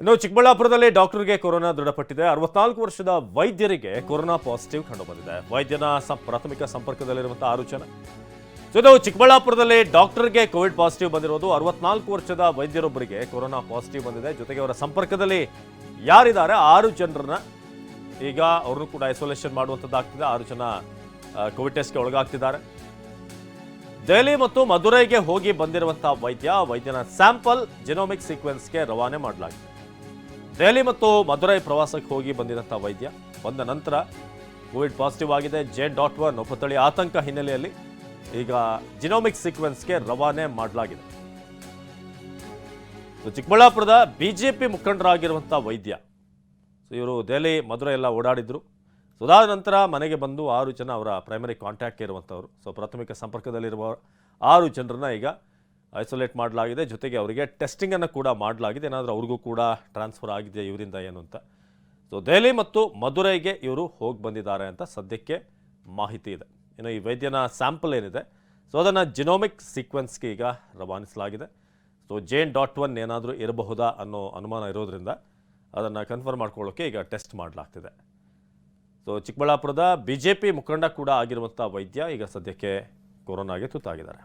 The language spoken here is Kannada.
ಇನ್ನು ಚಿಕ್ಕಬಳ್ಳಾಪುರದಲ್ಲಿ ಡಾಕ್ಟರ್ಗೆ ಕೊರೋನಾ ದೃಢಪಟ್ಟಿದೆ. ಅರವತ್ನಾಲ್ಕು ವರ್ಷದ ವೈದ್ಯರಿಗೆ ಕೊರೋನಾ ಪಾಸಿಟಿವ್ ಕಂಡುಬಂದಿದೆ. ವೈದ್ಯನ ಸಂ- ಪ್ರಾಥಮಿಕ ಸಂಪರ್ಕದಲ್ಲಿರುವಂತಹ ಆರು ಜನ. ಇದು ಚಿಕ್ಕಬಳ್ಳಾಪುರದಲ್ಲಿ ಡಾಕ್ಟರ್ಗೆ ಕೋವಿಡ್ ಪಾಸಿಟಿವ್ ಬಂದಿರೋದು ಅರವತ್ನಾಲ್ಕು ವರ್ಷದ ವೈದ್ಯರೊಬ್ಬರಿಗೆ ಕೊರೋನಾ ಪಾಸಿಟಿವ್ ಬಂದಿದೆ. ಜೊತೆಗೆ ಅವರ ಸಂಪರ್ಕದಲ್ಲಿ ಯಾರಿದ್ದಾರೆ? ಆರು ಜನರನ್ನ. ಈಗ ಅವ್ರನ್ನು ಕೂಡ ಐಸೋಲೇಷನ್ ಮಾಡುವಂಥದ್ದಾಗ್ತಿದೆ ಆರು ಜನ ಕೋವಿಡ್ ಟೆಸ್ಟ್ಗೆ ಒಳಗಾಗ್ತಿದ್ದಾರೆ. ದೆಹಲಿ ಮತ್ತು ಮಧುರೈಗೆ ಹೋಗಿ ಬಂದಿರುವಂತಹ ವೈದ್ಯ, ವೈದ್ಯನ ಸ್ಯಾಂಪಲ್ ಜಿನೋಮಿಕ್ ಸೀಕ್ವೆನ್ಸ್ಗೆ ರವಾನೆ ಮಾಡಲಾಗಿದೆ. ದೆಹಲಿ ಮತ್ತು ಮಧುರೈ ಪ್ರವಾಸಕ್ಕೆ ಹೋಗಿ ಬಂದಿದಂಥ ವೈದ್ಯ. ಬಂದ ನಂತರ ಕೋವಿಡ್ ಪಾಸಿಟಿವ್ ಆಗಿದೆ. ಜೆ ಡಾಟ್ ಒನ್ ಉಪತಳಿ ಆತಂಕ ಹಿನ್ನೆಲೆಯಲ್ಲಿ ಈಗ ಜಿನೋಮಿಕ್ ಸೀಕ್ವೆನ್ಸ್ಗೆ ರವಾನೆ ಮಾಡಲಾಗಿದೆ. ಚಿಕ್ಕಬಳ್ಳಾಪುರದ ಬಿಜೆಪಿ ಮುಖಂಡರಾಗಿರುವಂಥ ವೈದ್ಯ. ಸೊ ಇವರು ದೆಹಲಿ, ಮಧುರೈ ಎಲ್ಲ ಓಡಾಡಿದ್ರು. ಅದಾದ ನಂತರ ಮನೆಗೆ ಬಂದು ಆರು ಜನ ಅವರ ಪ್ರೈಮರಿ ಕಾಂಟ್ಯಾಕ್ಟ್ ಇರುವಂಥವ್ರು. ಸೊ ಪ್ರಾಥಮಿಕ ಸಂಪರ್ಕದಲ್ಲಿರುವ ಆರು ಜನರನ್ನ ಈಗ ಐಸೋಲೇಟ್ ಮಾಡಲಾಗಿದೆ. ಜೊತೆಗೆ ಅವರಿಗೆ ಟೆಸ್ಟಿಂಗನ್ನು ಕೂಡ ಮಾಡಲಾಗಿದೆ. ಏನಾದರೂ ಅವ್ರಿಗೂ ಕೂಡ ಟ್ರಾನ್ಸ್ಫರ್ ಆಗಿದೆ ಇವರಿಂದ ಏನು ಅಂತ. ಸೊ ದೆಹಲಿ ಮತ್ತು ಮಧುರೈಗೆ ಇವರು ಹೋಗಿ ಬಂದಿದ್ದಾರೆ ಅಂತ ಸದ್ಯಕ್ಕೆ ಮಾಹಿತಿ ಇದೆ. ಇನ್ನು ಈ ವೈದ್ಯನ ಸ್ಯಾಂಪಲ್ ಏನಿದೆ. ಸೊ ಅದನ್ನು ಜಿನೋಮಿಕ್ ಸೀಕ್ವೆನ್ಸ್ಗೆ ಈಗ ರವಾನಿಸಲಾಗಿದೆ. ಸೊ ಜೇನ್ ಡಾಟ್ ಒನ್ ಏನಾದರೂ ಇರಬಹುದಾ ಅನ್ನೋ ಅನುಮಾನ ಇರೋದ್ರಿಂದ ಅದನ್ನು ಕನ್ಫರ್ಮ್ ಮಾಡ್ಕೊಳ್ಳೋಕೆ ಈಗ ಟೆಸ್ಟ್ ಮಾಡಲಾಗ್ತಿದೆ. ಸೊ ಚಿಕ್ಕಬಳ್ಳಾಪುರದ ಬಿ ಜೆ ಪಿ ಮುಖಂಡ ಕೂಡ ಆಗಿರುವಂಥ ವೈದ್ಯ ಈಗ ಸದ್ಯಕ್ಕೆ ಕೊರೋನಾಗೆ ತುತ್ತಾಗಿದ್ದಾರೆ.